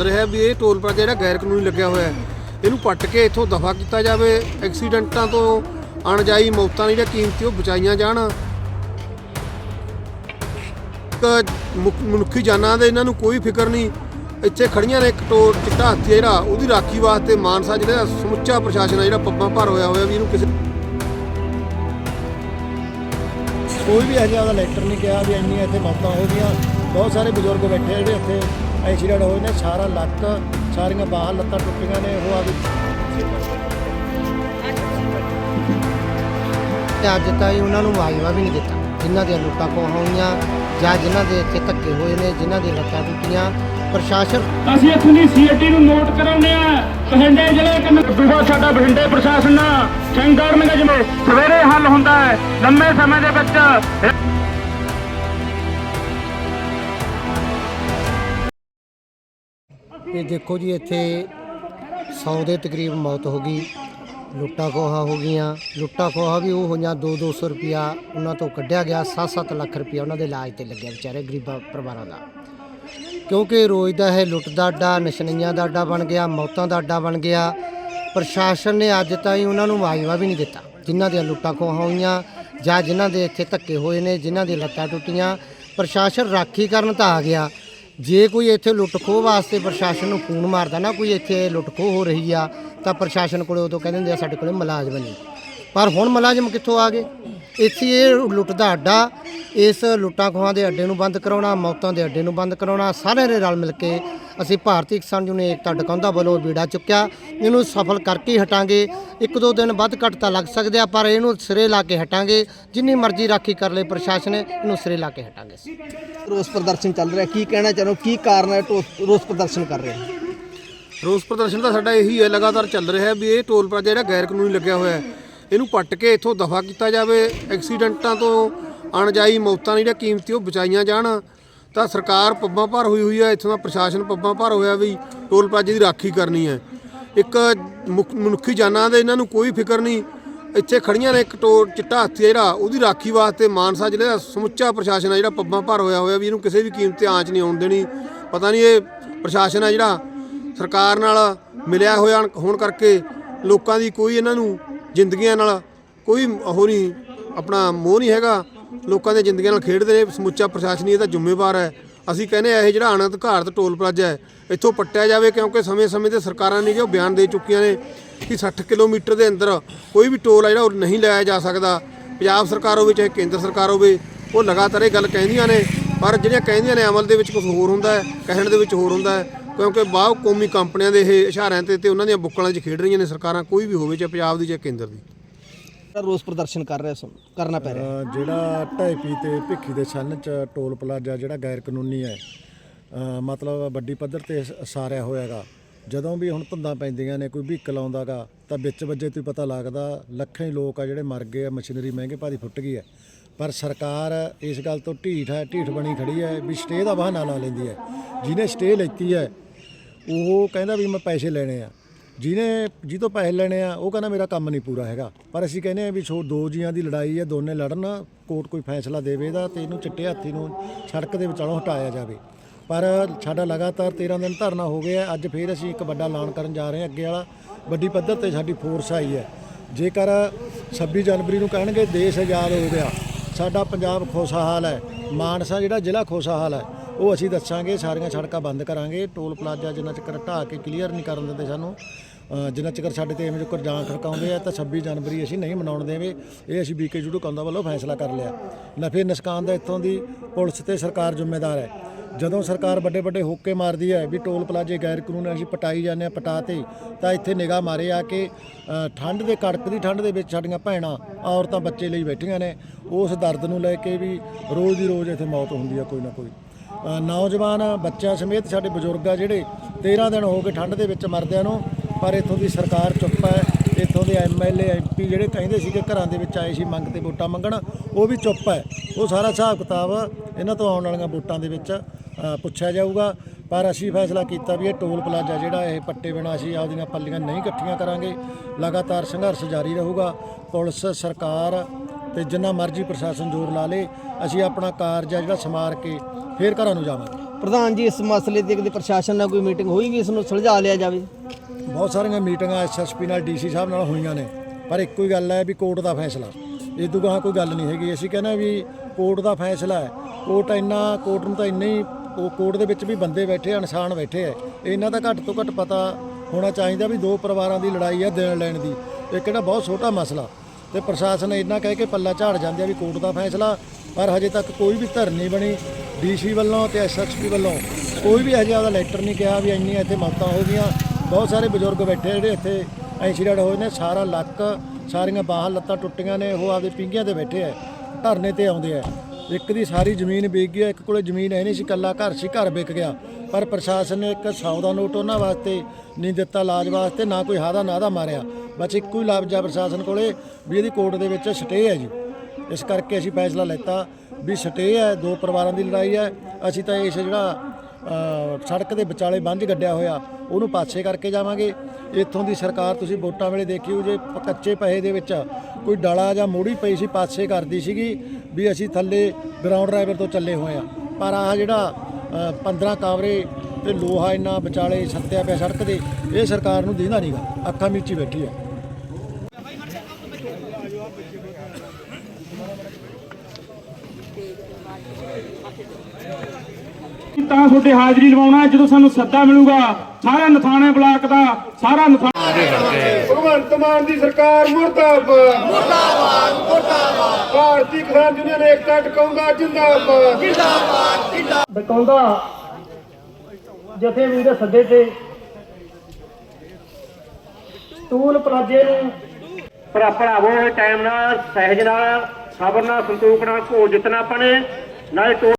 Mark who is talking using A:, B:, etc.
A: ਰਿਹਾ ਵੀ ਇਹ toll plaza ਜਿਹੜਾ ਗੈਰ ਕਾਨੂੰਨੀ ਲੱਗਿਆ ਹੋਇਆ ਹੈ, ਇਹਨੂੰ ਪੱਟ ਕੇ ਇੱਥੋਂ ਦਫਾ ਕੀਤਾ ਜਾਵੇ, ਐਕਸੀਡੈਂਟਾਂ ਤੋਂ ਅਣਜਾਈ ਮੌਤਾਂ ਜਿਹੜੀਆਂ ਕੀਮਤੀ ਉਹ ਬਚਾਈਆਂ ਜਾਣ। ਮਨੁੱਖੀ ਜਾਨਾਂ ਦੇ ਇਹਨਾਂ ਨੂੰ ਕੋਈ ਫਿਕਰ ਨਹੀਂ। ਇੱਥੇ ਖੜੀਆਂ ਨੇ ਇੱਕ ਟੋਲ, ਚਿੱਟਾ ਹਾਥੀ ਜਿਹੜਾ, ਉਹਦੀ ਰਾਖੀ ਵਾਸਤੇ ਮਾਨਸਾ ਜਿਹੜਾ ਸਮੁੱਚਾ ਪ੍ਰਸ਼ਾਸਨ ਆ ਜਿਹੜਾ ਪੱਬਾਂ ਭਰ ਹੋਇਆ ਹੋਇਆ ਵੀ ਇਹਨੂੰ ਕਿਸੇ
B: ਕੋਈ ਵੀ ਇਹੋ ਜਿਹਾ ਲੈਟਰ ਨਹੀਂ ਕਿਹਾ ਵੀ ਇੰਨੀਆਂ ਇੱਥੇ ਮੌਤਾਂ ਹੋ ਗਈਆਂ। ਬਹੁਤ ਸਾਰੇ ਬਜ਼ੁਰਗ ਬੈਠੇ ਆ ਜਿਹੜੇ ਇੱਥੇ ਐਕਸੀਡੈਂਟ ਹੋਏ ਨੇ ਸਾਰਾ ਲੱਕ ਸਾਰੀਆਂ ਬਾਹਾਂ ਲੱਤਾਂ ਟੁੱਟੀਆਂ ਨੇ ਉਹ ਆਦੀ
C: ਤੇ ਅੱਜ ਤਾਈਂ ਉਹਨਾਂ ਨੂੰ ਮੁਆਵਜ਼ਾ ਵੀ ਨਹੀਂ ਦਿੱਤਾ। ਜਿਨ੍ਹਾਂ ਦੀਆਂ ਲੁੱਟਾਂ ਖੋਹਾਂ ਹੋਈਆਂ ਜਾਂ ਜਿਨ੍ਹਾਂ ਦੇ ਇੱਥੇ ਧੱਕੇ ਹੋਏ ਨੇ ਜਿਨ੍ਹਾਂ ਦੀਆਂ ਲੱਤਾਂ ਟੁੱਟੀਆਂ ਪ੍ਰਸ਼ਾਸਨ
D: ਅਸੀਂ ਇੱਥੋਂ ਦੀ ਸੀਆਰਟੀ ਨੂੰ ਨੋਟ ਕਰਾਉਂਦੇ ਆ ਬਠਿੰਡੇ ਜ਼ਿਲ੍ਹੇ ਕੰਨ ਦੂਆ ਸਾਡਾ ਬਠਿੰਡੇ ਪ੍ਰਸ਼ਾਸਨ ਚੰਗਾਰਨਗਾ ਜਿਵੇਂ ਸਵੇਰੇ ਹੱਲ ਹੁੰਦਾ ਹੈ ਲੰਮੇ ਸਮੇਂ ਦੇ ਵਿੱਚ
C: ਇਹ ਦੇਖੋ ਜੀ ਇੱਥੇ 100 ਦੇ ਤਕਰੀਬ ਮੌਤ ਹੋ ਗਈ, ਲੁੱਟਾਂ ਖੋਹਾਂ ਹੋ ਗਈਆਂ। ਲੁੱਟਾਂ ਖੋਹਾ ਵੀ ਉਹ ਹੋਈਆਂ 2-200 ਰੁਪਿਆ ਉਹਨਾਂ ਤੋਂ ਕੱਢਿਆ ਗਿਆ 7-7 ਲੱਖ ਰੁਪਿਆ ਉਹਨਾਂ ਦੇ ਇਲਾਜ ਤੇ ਲੱਗਿਆ ਵਿਚਾਰੇ ਗਰੀਬਾਂ ਪਰਿਵਾਰਾਂ ਦਾ। ਕਿਉਂਕਿ ਰੋਜ਼ ਦਾ ਇਹ ਲੁੱਟ ਦਾ ਅੱਡਾ ਨਸ਼ਨਈਆਂ ਦਾ ਅੱਡਾ ਬਣ ਗਿਆ, ਮੌਤਾਂ ਦਾ ਅੱਡਾ ਬਣ ਗਿਆ। ਪ੍ਰਸ਼ਾਸਨ ਨੇ ਅੱਜ ਤਾਈਂ ਉਹਨਾਂ ਨੂੰ ਮੁਆਵਜ਼ਾ ਵੀ ਨਹੀਂ ਦਿੱਤਾ, ਜਿਨ੍ਹਾਂ ਦੀਆਂ ਲੁੱਟਾਂ ਖੋਹਾਂ ਹੋਈਆਂ ਜਾਂ ਜਿਨ੍ਹਾਂ ਦੇ ਇੱਥੇ ਧੱਕੇ ਹੋਏ ਨੇ, ਜਿਨ੍ਹਾਂ ਦੀ ਲੱਤਾਂ ਟੁੱਟੀਆਂ। ਪ੍ਰਸ਼ਾਸਨ ਰਾਖੀ ਕਰਨ ਤਾਂ ਆ ਗਿਆ ਜੇ ਕੋਈ ਇੱਥੇ ਲੁੱਟ ਖੋਹ ਵਾਸਤੇ ਪ੍ਰਸ਼ਾਸਨ ਨੂੰ ਫੋਨ ਮਾਰਦਾ, ਨਾ ਕੋਈ ਇੱਥੇ ਲੁੱਟ ਖੋਹ ਹੋ ਰਹੀ ਆ, ਤਾਂ ਪ੍ਰਸ਼ਾਸਨ ਕੋਲੇ ਉਦੋਂ ਕਹਿੰਦੇ ਹੁੰਦੇ ਆ, ਸਾਡੇ ਕੋਲੇ ਮੁਲਾਜ਼ਮ ਨਹੀਂ। ਪਰ ਹੁਣ ਮੁਲਾਜ਼ਮ ਕਿੱਥੋਂ ਆ ਗਏ? ਇੱਥੇ ਇਹ ਲੁੱਟ ਦਾ ਅੱਡਾ ਇਸ ਲੁੱਟਾਂ ਖੋਹਾਂ ਦੇ ਅੱਡੇ ਨੂੰ ਬੰਦ ਕਰਾਉਣਾ ਮੌਤਾਂ ਦੇ ਅੱਡੇ ਨੂੰ ਬੰਦ ਕਰਾਉਣਾ ਸਾਰਿਆਂ ਨੇ ਰਲ ਮਿਲ ਕੇ ਅਸੀਂ ਭਾਰਤੀ ਕਿਸਾਨ ਯੂਨੀਅਨ ਏਕਤਾ ਡਕਾਉਂਦਾ ਵੱਲੋਂ ਬੀੜਾ ਚੁੱਕਿਆ। ਇਹਨੂੰ ਸਫਲ ਕਰਕੇ ਹੀ ਹਟਾਂਗੇ। ਇੱਕ ਦੋ ਦਿਨ ਵੱਧ ਘੱਟ ਤਾਂ ਲੱਗ ਸਕਦੇ ਆ ਪਰ ਇਹਨੂੰ ਸਿਰੇ ਲਾ ਕੇ ਹਟਾਂਗੇ। ਜਿੰਨੀ ਮਰਜ਼ੀ ਰਾਖੀ ਕਰ ਲੇ ਪ੍ਰਸ਼ਾਸਨ ਇਹਨੂੰ ਸਿਰੇ ਲਾ ਕੇ ਹਟਾਂਗੇ
E: ਰੋਸ ਪ੍ਰਦਰਸ਼ਨ ਚੱਲ ਰਿਹਾ। ਕੀ ਕਹਿਣਾ ਚਾਹੋ? ਕੀ ਕਾਰਨ ਹੈ ਟੋ- ਰੋਸ ਪ੍ਰਦਰਸ਼ਨ ਕਰ ਰਹੇ? ਹੋ
A: ਰੋਸ ਪ੍ਰਦਰਸ਼ਨ ਤਾਂ ਸਾਡਾ ਇਹੀ ਹੈ ਲਗਾਤਾਰ ਚੱਲ ਰਿਹਾ ਵੀ ਇਹ ਟੋਲ ਪਲਾਜ਼ਾ ਜਿਹੜਾ ਗੈਰ ਕਾਨੂੰਨੀ ਲੱਗਿਆ ਹੋਇਆ ਹੈ। ਇਹਨੂੰ ਪੱਟ ਕੇ ਇੱਥੋਂ ਦਫਾ ਕੀਤਾ ਜਾਵੇ, ਐਕਸੀਡੈਂਟਾਂ ਤੋਂ ਅਣਜਾਈ ਮੌਤਾਂ ਜਿਹੜੀਆਂ ਕੀਮਤੀ ਉਹ ਬਚਾਈਆਂ ਜਾਣ, ਤਾਂ ਸਰਕਾਰ ਪੱਬਾਂ ਭਰ ਹੋਈ ਹੋਈ ਹੈ ਇੱਥੋਂ ਦਾ ਪ੍ਰਸ਼ਾਸਨ ਪੱਬਾਂ ਭਰ ਹੋਇਆ ਵੀ ਟੋਲ ਪਲਾਜ਼ੇ ਦੀ ਰਾਖੀ ਕਰਨੀ ਹੈ। ਇੱਕ ਮੁਕ- ਮਨੁੱਖੀ ਜਾਨਾਂ ਦੇ ਇਹਨਾਂ ਨੂੰ ਕੋਈ ਫਿਕਰ ਨਹੀਂ, ਇੱਥੇ ਖੜੀਆਂ ਨੇ ਇੱਕ ਟੋਲ ਚਿੱਟਾ ਹੱਥੀ ਹੈ ਜਿਹੜਾ, ਉਹਦੀ ਰਾਖੀ ਵਾਸਤੇ ਮਾਨਸਾ ਜ਼ਿਲ੍ਹੇ ਦਾ ਸਮੁੱਚਾ ਪ੍ਰਸ਼ਾਸਨ ਆ ਜਿਹੜਾ ਪੱਬਾਂ ਭਰ ਹੋਇਆ ਹੋਇਆ ਵੀ ਇਹਨੂੰ ਕਿਸੇ ਵੀ ਕੀਮਤ ਤੇ ਆਂਚ ਨਹੀਂ ਆਉਣ ਦੇਣੀ। ਪਤਾ ਨਹੀਂ ਇਹ ਪ੍ਰਸ਼ਾਸਨ ਆ ਜਿਹੜਾ ਸਰਕਾਰ ਨਾਲ ਮਿਲਿਆ ਹੋਇਆ ਹੋਣ ਕਰਕੇ ਲੋਕਾਂ ਦੀ ਕੋਈ ਇਹਨਾਂ ਨੂੰ ਜ਼ਿੰਦਗੀਆਂ ਨਾਲ ਕੋਈ ਉਹ ਨਹੀਂ, ਆਪਣਾ ਮੋਹ ਨਹੀਂ ਹੈਗਾ। ਲੋਕਾਂ ਦੀਆਂ ਜ਼ਿੰਦਗੀਆਂ ਨਾਲ ਖੇਡਦੇ ਨੇ ਸਮੁੱਚਾ ਪ੍ਰਸ਼ਾਸਨ ਹੀ ਇਹਦਾ ਜ਼ਿੰਮੇਵਾਰ ਹੈ। ਅਸੀਂ ਕਹਿੰਦੇ ਆ ਇਹ ਜਿਹੜਾ ਅਣਅਧਿਕਾਰਤ ਟੋਲ ਪਲਾਜ਼ਾ ਹੈ, ਇੱਥੋਂ ਪੱਟਿਆ ਜਾਵੇ ਕਿਉਂਕਿ ਸਮੇਂ-ਸਮੇਂ ਤੇ ਸਰਕਾਰਾਂ ਨੇ ਜੋ ਬਿਆਨ ਦੇ ਚੁੱਕੀਆਂ ਨੇ ਕਿ 60 ਕਿਲੋਮੀਟਰ ਦੇ ਅੰਦਰ ਕੋਈ ਵੀ ਟੋਲ ਆ ਜਿਹੜਾ ਉਹ ਨਹੀਂ ਲਾਇਆ ਜਾ ਸਕਦਾ। ਪੰਜਾਬ ਸਰਕਾਰ ਹੋਵੇ ਚਾਹੇ ਕੇਂਦਰ ਸਰਕਾਰ ਹੋਵੇ, ਉਹ ਲਗਾਤਾਰ ਇਹ ਗੱਲ ਕਹਿੰਦੀਆਂ ਨੇ, ਪਰ ਜਿਹੜੀਆਂ ਕਹਿੰਦੀਆਂ ਨੇ ਅਮਲ ਦੇ ਵਿੱਚ ਕੁਝ ਹੋਰ ਹੁੰਦਾ ਹੈ, ਕਹਿਣ ਦੇ ਵਿੱਚ ਹੋਰ ਹੁੰਦਾ ਹੈ ਕਿਉਂਕਿ ਬਾਹਰ ਕੌਮੀ ਕੰਪਨੀਆਂ ਦੇ ਇਹ ਇਸ਼ਾਰਿਆਂ ਤੇ ਤੇ ਉਹਨਾਂ ਦੀਆਂ ਬੁੱਕਲਾਂ 'ਚ ਖੇਡ ਰਹੀਆਂ ਨੇ ਸਰਕਾਰਾਂ ਕੋਈ ਵੀ ਹੋਵੇ ਚਾਹੇ ਪੰਜਾਬ ਦੀ ਚਾਹੇ ਕੇਂਦਰ ਦੀ।
E: ਰੋਸ ਪ੍ਰਦਰਸ਼ਨ ਕਰ ਰਿਹਾ ਸੋ ਕਰਨਾ ਪੈ ਰਿਹਾ।
B: ਅ, ਜਿਹੜਾ ਢਾਈਪੀ ਤੇ ਭਿੱਖੀ ਦੇ ਸੰਨ ਚ ਟੋਲ ਪਲਾਜ਼ਾ ਜਿਹੜਾ ਗੈਰ ਕਾਨੂੰਨੀ ਹੈ ਅ, ਮਤਲਬ ਵੱਡੀ ਪੱਧਰ ਤੇ ਸ- ਸਾਰਿਆ ਹੋਇਆਗਾ। ਜਦੋਂ ਵੀ ਹੁਣ ਧੁੰਦਾਂ ਪੈਂਦੀਆਂ ਨੇ ਕੋਈ ਵਹੀਕਲ ਆਉਂਦਾਗਾ ਤਾਂ ਵਿੱਚ ਵੱਜੇ ਤੋਂ ਹੀ ਪਤਾ ਲੱਗਦਾ ਲੱਖਾਂ ਹੀ ਲੋਕ ਆ ਜਿਹੜੇ ਮਰ ਗਏ ਆ ਮਸ਼ੀਨਰੀ ਮਹਿੰਗੇ ਭਾਰੀ ਫੁੱਟ ਗਈ ਹੈ। ਪਰ ਸਰਕਾਰ ਇਸ ਗੱਲ ਤੋਂ ਢੀਠ ਹੈ ਢੀਠ ਬਣੀ ਖੜੀ ਹੈ ਵੀ ਸਟੇ ਦਾ ਬਹਾਨਾ ਲਾ ਲੈਂਦੀ ਹੈ। ਜਿਹਨੇ ਸਟੇ ਲੈਤੀ ਹੈ ਉਹ ਕਹਿੰਦਾ ਵੀ ਮੈਂ ਪੈਸੇ ਲੈਣੇ ਆ। ਜਿਹਨੇ ਜਿਹਤੋਂ ਪੈਸੇ ਲੈਣੇ ਆ, ਉਹ ਕਹਿੰਦਾ ਮੇਰਾ ਕੰਮ ਨਹੀਂ ਪੂਰਾ ਹੈਗਾ। ਪਰ ਅਸੀਂ ਕਹਿੰਦੇ ਆ ਵੀ ਛੋ ਦੋ ਜੀਆਂ ਦੀ ਲੜਾਈ ਹੈ ਦੋਨੇ ਲੜਨ, ਕੋਰਟ ਕੋਈ ਫੈਸਲਾ ਦੇਵੇ ਦਾ ਤੇ ਇਹਨੂੰ ਚਿੱਟੇ ਹਾਥੀ ਨੂੰ ਸੜਕ ਦੇ ਵਿਚਾਲੋਂ ਹਟਾਇਆ ਜਾਵੇ। ਪਰ ਸਾਡਾ ਲਗਾਤਾਰ 13 ਦਿਨ ਧਰਨਾ ਹੋ ਗਿਆ, ਅੱਜ ਫੇਰ ਅਸੀਂ ਇੱਕ ਵੱਡਾ ਐਲਾਨ ਕਰਨ ਜਾ ਰਹੇ ਹਾਂ ਅੱਗੇ ਵਾਲਾ। ਵੱਡੀ ਪੱਧਰ ਤੇ ਸਾਡੀ ਫੋਰਸ ਆਈ ਹੈ। ਜੇਕਰ 26 ਜਨਵਰੀ ਨੂੰ ਕਹਿਣਗੇ ਦੇਸ਼ ਆਜ਼ਾਦ ਹੋ ਗਿਆ, ਸਾਡਾ ਪੰਜਾਬ ਖੁਸ਼ਹਾਲ ਹੈ। ਮਾਨਸਾ ਜਿਹੜਾ ਜ਼ਿਲ੍ਹਾ ਖੁਸ਼ਹਾਲ ਹੈ ਉਹ ਅਸੀਂ ਦੱਸਾਂਗੇ, ਸਾਰੀਆਂ ਸੜਕਾਂ ਬੰਦ ਕਰਾਂਗੇ। ਟੋਲ ਪਲਾਜ਼ਾ ਜਿੰਨਾ ਚਿਰ ਢਾਹ ਕੇ ਕਲੀਅਰ ਨਹੀਂ ਕਰਨ ਦਿੰਦੇ ਸਾਨੂੰ ਜਿੰਨਾ ਚਿਰ ਸਾਡੇ ਤੇ ਐਵੇਂ ਜੋ ਜਾਂ ਖੜਕਾਉਂਦੇ ਆ ਤਾਂ 26 ਜਨਵਰੀ ਅਸੀਂ ਨਹੀਂ ਮਨਾਉਣ ਦੇਵੇ। ਇਹ ਅਸੀਂ ਬੀਕੇ ਜੁਡੂ ਕੌਂਦਾ ਵੱਲੋਂ ਫੈਸਲਾ ਕਰ ਲਿਆ। ਨਫੇ ਨੁਕਸਾਨ ਦਾ ਇੱਥੋਂ ਦੀ ਪੁਲਿਸ ਤੇ ਸਰਕਾਰ ਜ਼ਿੰਮੇਦਾਰ ਹੈ। ਜਦੋਂ ਸਰਕਾਰ ਵੱਡੇ ਵੱਡੇ ਹੋਕੇ ਮਾਰਦੀ ਹੈ ਵੀ ਟੋਲ ਪਲਾਜ਼ੇ ਗੈਰ ਕਾਨੂੰਨ ਅਸੀਂ ਪਟਾਈ ਜਾਂਦੇ ਆ ਪਟਾਤੇ ਤਾਂ ਇੱਥੇ ਨਿਗਾਹ ਮਾਰੇ ਆ ਕਿ ਠੰਡ ਦੇ, ਕੜਕ ਦੀ ਠੰਡ ਦੇ ਵਿੱਚ ਸਾਡੀਆਂ ਭੈਣਾਂ, ਔਰਤਾਂ ਬੱਚੇ ਲਈ ਬੈਠੀਆਂ ਨੇ। ਉਸ ਦਰਦ ਨੂੰ ਲੈ ਕੇ ਵੀ ਰੋਜ਼ ਦੀ ਰੋਜ਼ ਇੱਥੇ ਮੌਤ ਹੁੰਦੀ ਆ ਕੋਈ ਨਾ ਕੋਈ। ਨੌਜਵਾਨ ਬੱਚਿਆਂ ਸਮੇਤ ਸਾਡੇ ਬਜ਼ੁਰਗ ਆ ਜਿਹੜੇ 13 ਦਿਨ ਹੋ ਗਏ ਠੰਡ ਦੇ ਵਿੱਚ ਮਰਦਿਆਂ ਨੂੰ, ਪਰ ਇੱਥੋਂ ਦੀ ਸਰਕਾਰ ਚੁੱਪ ਹੈ, ਇੱਥੋਂ ਦੇ ਐਮਐਲਏ ਐਮਪੀ ਜਿਹੜੇ ਕਹਿੰਦੇ ਸੀਗੇ ਘਰਾਂ ਦੇ ਵਿੱਚ ਆਏ ਸੀ ਮੰਗ ਤੇ ਵੋਟਾਂ ਮੰਗਣ, ਉਹ ਵੀ ਚੁੱਪ ਹੈ। ਉਹ ਸਾਰਾ ਹਿਸਾਬ ਕਿਤਾਬ ਇਹਨਾਂ ਤੋਂ ਆਉਣ ਵਾਲੀਆਂ ਵੋਟਾਂ ਦੇ ਵਿੱਚ ਪੁੱਛਿਆ ਜਾਊਗਾ। ਪਰ ਅਸੀਂ ਫੈਸਲਾ ਕੀਤਾ ਵੀ ਇਹ ਟੋਲ ਪਲਾਜ਼ਾ ਜਿਹੜਾ ਇਹ ਪੱਟੇ ਬਿਨਾਂ ਅਸੀਂ ਆਪਦੀਆਂ ਪੱਲੀਆਂ ਨਹੀਂ ਇਕੱਠੀਆਂ ਕਰਾਂਗੇ। ਲਗਾਤਾਰ ਸੰਘਰਸ਼ ਜਾਰੀ ਰਹੂਗਾ। ਪੁਲਿਸ, ਸਰਕਾਰ ਤੇ ਜਿੰਨਾ ਮਰਜ਼ੀ ਪ੍ਰਸ਼ਾਸਨ ਜ਼ੋਰ ਲਾ ਲੇ, ਅਸੀਂ ਆਪਣਾ ਕਾਰਜ ਆ ਜਿਹੜਾ ਸਮਾਰ ਕੇ ਫੇਰ ਘਰਾਂ ਨੂੰ ਜਾਵਾਂਗੇ।
E: ਪ੍ਰਧਾਨ ਜੀ ਇਸ ਮਸਲੇ ਤੇ ਕਦੇ ਪ੍ਰਸ਼ਾਸਨ ਨਾਲ ਕੋਈ ਮੀਟਿੰਗ ਹੋਈਗੀ ਇਸ ਨੂੰ ਸੁਲਝਾ ਲਿਆ ਜਾਵੇ।
B: ਬਹੁਤ ਸਾਰੀਆਂ ਮੀਟਿੰਗਾਂ ਐਸਐਸਪੀ ਨਾਲ ਡੀਸੀ ਸਾਹਿਬ ਨਾਲ ਹੋਈਆਂ ਨੇ। ਪਰ ਇੱਕੋ ਹੀ ਗੱਲ ਹੈ ਵੀ ਕੋਰਟ ਦਾ ਫੈਸਲਾ। ਇਹ ਤੋਂ ਗਾਹਾਂ ਕੋਈ ਗੱਲ ਨਹੀਂ ਹੈਗੀ। ਅਸੀਂ ਕਹਿੰਦੇ ਵੀ ਕੋਰਟ ਦਾ ਫੈਸਲਾ ਹੈ। ਕੋਰਟ ਇੰਨਾ ਕੋਰਟ ਨੂੰ ਤਾਂ ਇੰਨੇ ਹੀ ਉਹ ਕੋਰਟ ਦੇ ਵਿੱਚ ਵੀ ਬੰਦੇ ਬੈਠੇ ਇਨਸਾਨ ਬੈਠੇ ਆ। ਇਹਨਾਂ ਦਾ ਘੱਟ ਤੋਂ ਘੱਟ ਪਤਾ ਹੋਣਾ ਚਾਹੀਦਾ ਵੀ ਦੋ ਪਰਿਵਾਰਾਂ ਦੀ ਲੜਾਈ ਹੈ ਦੇਣ ਲੈਣ ਦੀ। ਇਹ ਕਿਹੜਾ ਬਹੁਤ ਛੋਟਾ ਮਸਲਾ। ਤੇ ਪ੍ਰਸ਼ਾਸਨ ਇੰਨਾ ਕਹਿ ਕੇ ਪੱਲਾ ਝਾੜ ਜਾਂਦੇ ਆ ਵੀ ਕੋਰਟ ਦਾ ਫੈਸਲਾ। ਪਰ ਹਜੇ ਤੱਕ ਕੋਈ ਵੀ ਧਰ ਨਹੀਂ ਬਣੀ। ਡੀਸੀ ਵੱਲੋਂ ਤੇ ਐਸਐਸਪੀ ਵੱਲੋਂ ਕੋਈ ਵੀ ਹਜੇ ਆਪਦਾ ਲੈਟਰ ਨਹੀਂ ਕਿਹਾ ਵੀ ਇੰਨੀਆਂ ਇੱਥੇ ਮੌਤਾਂ ਹੋ ਗਈਆਂ। ਬਹੁਤ ਸਾਰੇ ਬਜ਼ੁਰਗ ਬੈਠੇ ਜਿਹੜੇ ਇੱਥੇ ਐਕਸੀਡੈਂਟ ਹੋਏ ਨੇ। ਸਾਰਾ ਲੱਕ ਸਾਰੀਆਂ ਬਾਹਾਂ ਲੱਤਾਂ ਟੁੱਟੀਆਂ ਨੇ। ਉਹ ਆਪਦੇ ਪਿੰਗੀਆਂ ਤੇ ਬੈਠੇ ਆ ਧਰਨੇ ਤੇ ਆਉਂਦੇ ਆ। ਇੱਕ ਦੀ ਸਾਰੀ ਜ਼ਮੀਨ ਵਿਕ ਗਈ ਆ, ਇੱਕ ਕੋਲੇ ਜ਼ਮੀਨ ਹੈ ਨਹੀਂ ਸੀ ਕੱਲਾ ਘਰ ਸੀ ਘਰ ਵਿਕ ਗਿਆ। ਪਰ ਪ੍ਰਸ਼ਾਸਨ ਨੇ ਇੱਕ 100 ਦਾ ਨੋਟ ਉਹਨਾਂ ਵਾਸਤੇ ਨਹੀਂ ਦਿੱਤਾ ਇਲਾਜ ਵਾਸਤੇ ਨਾ ਕੋਈ ਹਾਦਾ ਨਾਦਾ ਮਾਰਿਆ। ਬਸ ਇੱਕੋ ਹੀ ਲਫ਼ਜ਼ ਪ੍ਰਸ਼ਾਸਨ ਕੋਲੇ ਵੀ ਇਹਦੀ ਕੋਰਟ ਦੇ ਵਿੱਚ ਸਟੇ ਹੈ ਜੀ। ਇਸ ਕਰਕੇ ਅਸੀਂ ਫੈਸਲਾ ਲੈਤਾ ਵੀ ਸਟੇ ਹੈ ਦੋ ਪਰਿਵਾਰਾਂ ਦੀ ਲੜਾਈ ਹੈ। ਅਸੀਂ ਤਾਂ ਇਸ ਜਿਹੜਾ ਸੜਕ ਦੇ ਵਿਚਾਲੇ ਬੰਝ ਗੱਡਿਆ ਹੋਇਆ ਉਹਨੂੰ ਪਾਸੇ ਕਰਕੇ ਜਾਵਾਂਗੇ। ਇੱਥੋਂ ਦੀ ਸਰਕਾਰ ਤੁਸੀਂ ਵੋਟਾਂ ਵੇਲੇ ਦੇਖਿਓ ਜੇ ਕੱਚੇ ਪੈਸੇ ਦੇ ਵਿੱਚ ਕੋਈ ਡਾਲਾ ਜਾਂ ਮੋੜੀ ਪਈ ਸੀ ਪਾਸੇ ਕਰਦੀ ਸੀਗੀ ਵੀ ਅਸੀਂ ਥੱਲੇ ਗਰਾਊਂਡ ਡਰਾਈਵਰ ਤੋਂ ਚੱਲੇ ਹੋਏ ਆ ਪਰ ਆਹ ਜਿਹੜਾ ਅ, 15 ਕਾਵਰੇ ਤੇ ਲੋਹਾ ਇੰਨਾ ਵਿਚਾਲੇ ਸੱਤਿਆ ਪਿਆ ਸੜਕ ਦੇ ਇਹ ਸਰਕਾਰ ਨੂੰ ਦਿੰਦਾ ਨਹੀਂਗਾ ਅੱਖਾਂ ਮੀਚੀ ਬੈਠੀ ਹੈ।
D: ਤਾਂ ਤੁਹਾਡੇ ਹਾਜ਼ਰੀ ਲਵਾਉਣਾ ਜਦੋਂ ਸਾਨੂੰ ਸੱਦਾ ਮਿਲੂਗਾ ਸਾਰਾ ਨਥਾਣੇ ਬਲਾਕ ਦਾ ਸਾਰਾ ਨਥਾਣਾ
A: ਭਗਵੰਤ ਮਾਨ ਦੀ ਸਰਕਾਰ ਮੁਰਦਾਬਾਦ। ਮੁਰਦਾਬਾਦ ਮੁਰਦਾਬਾਦ। ਭਾਰਤੀ ਕਿਸਾਨ ਯੂਨੀਅਨ ਏਕਤਾ ਟਿਕਾਉਂਦਾ ਜਿੰਦਾਬਾਦ।
F: ਬਕਾਉਂਦਾ ਜਥੇਬੰਦੀ ਦੇ ਸੱਦੇ ਤੇ ਟੂਲ ਪਲਾਜੇ ਨੂੰ ਭਰਾ ਭਰਾਵੋ ਟਾਈਮ ਨਾਲ ਸਹਿਜ ਨਾਲ ਸਬਰ ਨਾਲ ਸੰਤੋਖ ਨਾਲ ਘੋਲ ਜਿੱਤਣਾ ਆਪਾਂ ਨੇ। ਨਾਲੇ ਟੋਲ